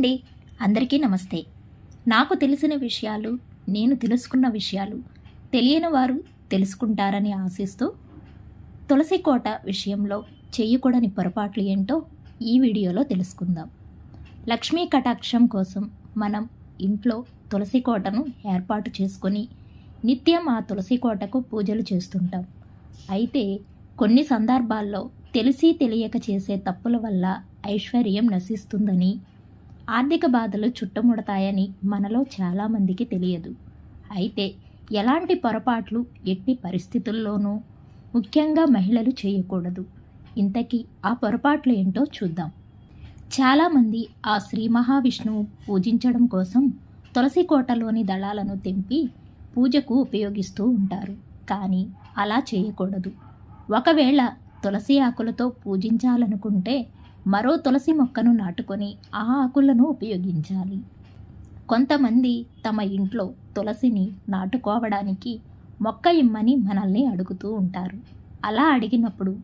అండి అందరికీ నమస్తే. నాకు తెలిసిన విషయాలు నేను తెలుసుకున్న విషయాలు తెలియని వారు తెలుసుకుంటారని ఆశిస్తూ తులసి కోట విషయంలో చేయకూడని పొరపాట్లు ఏంటో ఈ వీడియోలో తెలుసుకుందాం. లక్ష్మీ కటాక్షం కోసం మనం ఇంట్లో తులసి కోటను ఏర్పాటు చేసుకొని నిత్యం ఆ తులసి కోటకు పూజలు చేస్తుంటాం. అయితే కొన్ని సందర్భాల్లో తెలిసి తెలియక చేసే తప్పుల వల్ల ఐశ్వర్యం నశిస్తుందని ఆర్థిక బాధలు చుట్టముడతాయని మనలో చాలామందికి తెలియదు. అయితే ఎలాంటి పొరపాట్లు ఎట్టి పరిస్థితుల్లోనూ ముఖ్యంగా మహిళలు చేయకూడదు. ఇంతకీ ఆ పొరపాట్లు ఏంటో చూద్దాం. చాలామంది ఆ శ్రీ మహావిష్ణువు పూజించడం కోసం తులసి కోటలోని దళాలను తెంపి పూజకు ఉపయోగిస్తూ ఉంటారు. కానీ అలా చేయకూడదు. ఒకవేళ తులసి ఆకులతో పూజించాలనుకుంటే మరో తులసి మొక్కను నాటుకొని ఆ ఆకులను ఉపయోగించాలి. కొంతమంది తమ ఇంట్లో తులసిని నాటుకోవడానికి మొక్క ఇమ్మని మనల్ని అడుగుతూ ఉంటారు. అలా అడిగినప్పుడు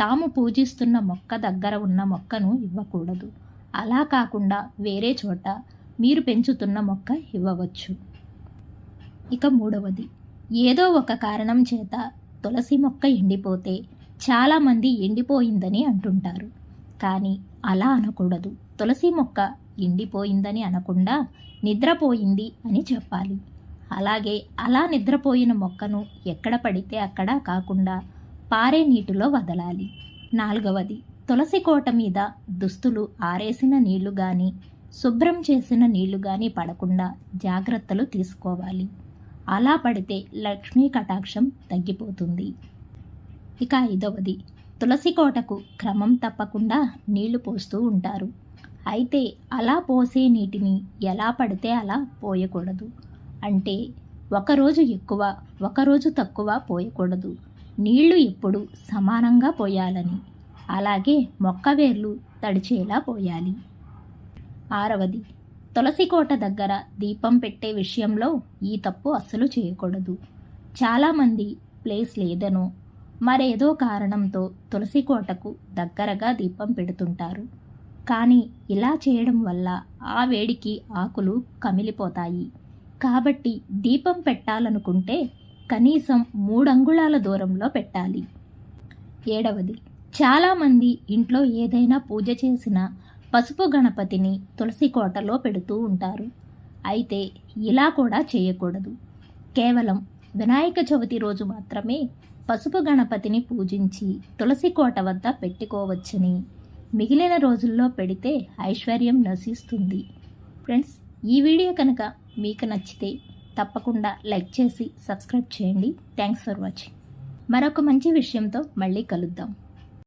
తాము పూజిస్తున్న మొక్క దగ్గర ఉన్న మొక్కను ఇవ్వకూడదు. అలా కాకుండా వేరే చోట మీరు పెంచుతున్న మొక్క ఇవ్వవచ్చు. ఇక మూడవది. ఏదో ఒక కారణం చేత తులసి మొక్క ఎండిపోతే చాలామంది ఎండిపోయిందని అంటుంటారు. కానీ అలా అనకూడదు. తులసి మొక్క ఎండిపోయిందని అనకుండా నిద్రపోయింది అని చెప్పాలి. అలాగే అలా నిద్రపోయిన మొక్కను ఎక్కడ పడితే అక్కడ కాకుండా పారే నీటిలో వదలాలి. నాలుగవది తులసి కోట మీద దుస్తులు ఆరేసిన నీళ్ళు కానీ శుభ్రం చేసిన నీళ్ళు కానీ పడకుండా జాగ్రత్తలు తీసుకోవాలి. అలా పడితే లక్ష్మీ కటాక్షం తగ్గిపోతుంది. ఇక ఐదవది తులసి కోటకు క్రమం తప్పకుండా నీళ్ళు పోస్తూ ఉంటారు. అయితే అలా పోసే నీటిని ఎలా పడితే అలా పోయకూడదు. అంటే ఒకరోజు ఎక్కువ ఒకరోజు తక్కువ పోయకూడదు. నీళ్ళు ఎప్పుడు సమానంగా పోయాలని అలాగే మొక్క వేర్లు తడిచేలా పోయాలి. ఆరవది తులసి కోట దగ్గర దీపం పెట్టే విషయంలో ఈ తప్పు అస్సలు చేయకూడదు. చాలామంది ప్లేస్ లేదనో మరేదో కారణంతో తులసి కోటకు దగ్గరగా దీపం పెడుతుంటారు. కానీ ఇలా చేయడం వల్ల ఆ వేడికి ఆకులు కమిలిపోతాయి. కాబట్టి దీపం పెట్టాలనుకుంటే కనీసం మూడంగుళాల దూరంలో పెట్టాలి. ఏడవది. చాలామంది ఇంట్లో ఏదైనా పూజ చేసిన పసుపు గణపతిని తులసి కోటలో పెడుతూ ఉంటారు. అయితే ఇలా కూడా చేయకూడదు. కేవలం వినాయక చవితి రోజు మాత్రమే పసుపు గణపతిని పూజించి తులసి కోట వద్ద పెట్టుకోవచ్చని. మిగిలిన రోజుల్లో పెడితే ఐశ్వర్యం నశిస్తుంది. ఫ్రెండ్స్ ఈ వీడియో కనుక మీకు నచ్చితే తప్పకుండా లైక్ చేసి సబ్స్క్రైబ్ చేయండి. Thanks for watching. మరొక మంచి విషయంతో మళ్ళీ కలుద్దాం.